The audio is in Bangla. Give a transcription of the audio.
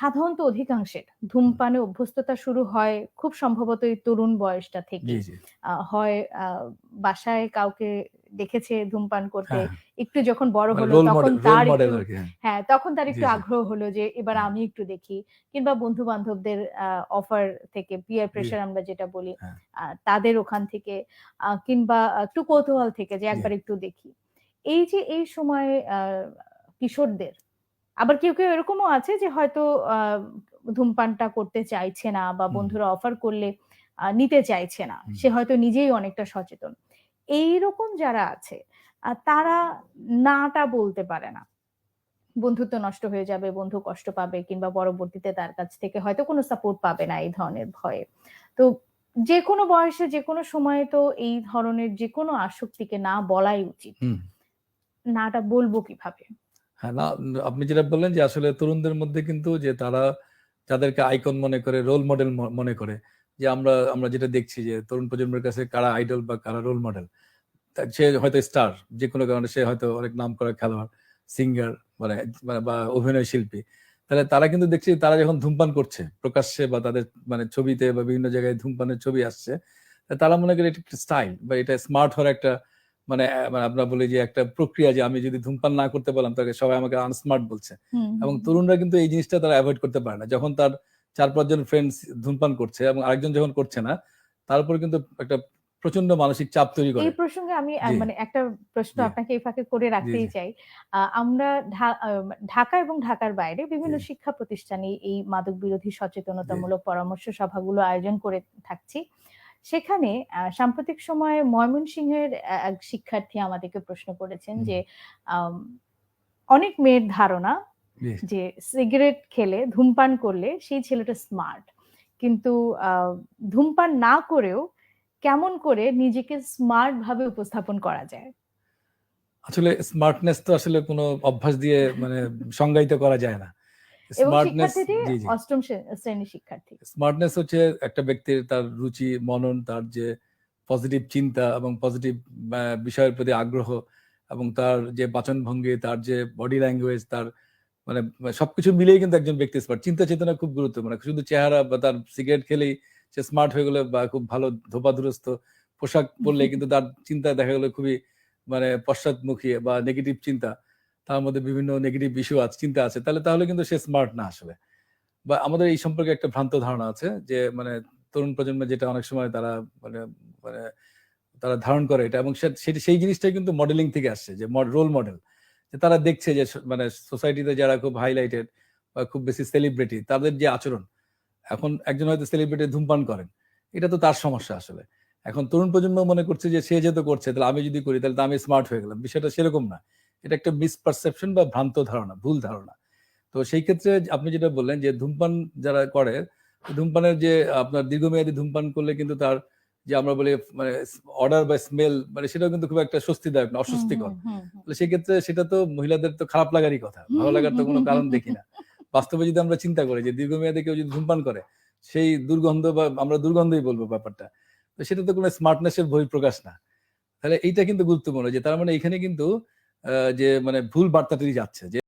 সাধারণত অধিকাংশের ধূমপানে অভ্যস্ততা শুরু হয় খুব সম্ভবত এই তরুণ বয়সটা থেকে। হয় বাসায় কাউকে দেখেছে ধূমপান করতে হ্যাঁ, একটু যখন বড় মানে হলো তখন তার হ্যাঁ। হ্যাঁ তখন তার একটু আগ্রহ হলো যে এবার। আমি একটু দেখি কিংবা বন্ধু বান্ধবদের অফার থেকে পিয়ার প্রেশার আমরা যেটা বলি হ্যাঁ। তাদের ওখান থেকে আহ, কিংবা একটু কৌতূহল থেকে যে একবার একটু দেখি এই যে এই সময় আহ, কিশোরদের আবার কেউ কেউ এরকমও আছে যে হয়তো আহ, ধূমপানটা করতে চাইছে না বা বন্ধুরা অফার করলে নিতে চাইছে না। সে হয়তো নিজেই অনেকটা সচেতন। এইরকম যারা আছে তারা নাটা বলতে পারে না। বন্ধুত্ব নষ্ট হয়ে যাবে বন্ধু কষ্ট পাবে কিংবা পরবর্তীতে তার কাছ থেকে হয়তো কোনো সাপোর্ট পাবে না এই ধরনের ভয়ে। তো যে কোনো বয়সে যে কোনো সময়ে তো এই ধরনের যে কোনো আসক্তিকে না বলাই উচিত। নাটা বলব কীভাবে? হ্যাঁ, না আপনি যেটা বললেন যে আসলে তরুণদের মধ্যে কিন্তু যে তারা যাদেরকে আইকন মনে করে রোল মডেল মনে করে। যে আমরা আমরা যেটা দেখছি যে তরুণ প্রজন্মের কাছে কারা আইডল বা কারা রোল মডেল সে হয়তো স্টার যে কোনো কারণে সে হয়তো অনেক নাম করা খেলোয়াড় সিঙ্গার মানে মানে বা অভিনয় শিল্পী। তাহলে তারা কিন্তু দেখছি তারা যখন ধূমপান করছে প্রকাশ্যে বা তাদের মানে ছবিতে বা বিভিন্ন জায়গায় ধূমপানের ছবি আসছে তারা মনে করে এটা স্টাইল বা এটা স্মার্ট হওয়ার একটা মানে মানে আমরা বলি যে একটা প্রক্রিয়া যে আমি যদি ধূমপান না করতে পারলাম তাকে সবাই আমাকে আনস্মার্ট বলছে। এবং তরুণরা কিন্তু এই জিনিসটা তারা অ্যাভয়েড করতে পারে না। যখন তার চার পাঁচজন ফ্রেন্ডস ধূমপান করছে এবং আরেকজন যখন করছে না তারপর কিন্তু একটা প্রচণ্ড মানসিক চাপ তৈরি করে। এই প্রসঙ্গে আমি মানে একটা প্রশ্ন আপনাকে এই ফাঁকে করে রাখতেই চাই। আহ, আমরা ঢাকা এবং ঢাকার বাইরে বিভিন্ন শিক্ষা প্রতিষ্ঠানে এই মাদক বিরোধী সচেতনতামূলক পরামর্শ সভাগুলো আয়োজন করে থাকছি। সেখানে সাম্প্রতিক সময়ে ময়মনসিংহের এক শিক্ষার্থী আমাদেরকে প্রশ্ন করেছেন যে অনেক মেয়ের ধারণা যে সিগারেট খেলে ধূমপান করলে সেই ছেলেটা স্মার্ট। কিন্তু আহ, ধূমপান না করেও কেমন করে নিজেকে স্মার্ট ভাবে উপস্থাপন করা যায়? আসলে স্মার্টনেস তো আসলে কোনো অভ্যাস দিয়ে মানে সংজ্ঞায়িত করা যায় না। এবং স্মার্টনেস শিক্ষার্থীটি জি জি। অষ্টম শ্রেণির শিক্ষার্থী। স্মার্টনেস হচ্ছে একটা ব্যক্তির তার রুচি মনন তার যে পজিটিভ চিন্তা এবং পজিটিভ বিষয়ের প্রতি আগ্রহ এবং তার যে বাচন ভঙ্গি তার যে বডি ল্যাঙ্গুয়েজ তার মানে সবকিছু মিলেই কিন্তু একজন ব্যক্তি স্মার্ট চিন্তা চেতনা খুব গুরুত্ব মানে শুধু চেহারা বা তার সিগারেট খেলেই সে স্মার্ট হয়ে গেলো বা খুব ভালো ধোপাধুরস্ত পোশাক পরলে কিন্তু তার চিন্তা দেখা গেলো খুবই মানে পশ্চাৎমুখী বা নেগেটিভ চিন্তা। তার মধ্যে বিভিন্ন নেগেটিভ ইস্যু আছে, চিন্তা আছে, তাহলে তাহলে কিন্তু সে স্মার্ট না আসলে। বা আমাদের এই সম্পর্কে একটা ভ্রান্ত ধারণা আছে যে মানে তরুণ প্রজন্মে যেটা অনেক সময় তারা মানে মানে তারা ধারণ করে এটা এবং সেটি সেই জিনিসটাই কিন্তু মডেলিং থেকে আসছে, যে রোল মডেল যে তারা দেখছে যে মানে সোসাইটিতে যারা খুব হাইলাইটেড বা খুব বেশি সেলিব্রিটি তাদের যে আচরণ, এখন একজন হয়তো সেলিব্রিটি ধূমপান করেন, এটা তো তার সমস্যা আসলে। এখন তরুণ প্রজন্ম মনে করছে যে সে যেহেতু করছে, তাহলে আমি যদি করি, তাহলে তো আমি স্মার্ট হয়ে গেলাম, বিষয়টা সেরকম না। এটা একটা মিসপারসেপশন বা ভ্রান্ত ধারণা ভুল ধারণা। তো সেই ক্ষেত্রে আপনি যেটা বললেন যে ধূমপান যারা করে ধূমপানের যে আপনার দীর্ঘমেয়াদী ধূমপান করলে কিন্তু তার যে আমরা বলি মানে অর্ডার বা স্মেল মানে সেটাও কিন্তু খুব একটা স্বস্তিদায়ক না অস্বস্তিকর। সেক্ষেত্রে সেটা তো মহিলাদের তো খারাপ লাগারই কথা ভালো লাগার তো কোনো কারণ দেখি না। বাস্তবে যদি আমরা চিন্তা করি যে দীর্ঘমেয়াদে কেউ যদি ধূমপান করে সেই দুর্গন্ধ বা আমরা দুর্গন্ধই বলব ব্যাপারটা তো সেটা তো কোনো স্মার্টনেসের বহিঃপ্রকাশ না। তাহলে এইটা কিন্তু গুরুত্বপূর্ণ যে তার মানে এখানে কিন্তু যে মানে ভুল বার্তাটি যাচ্ছে যে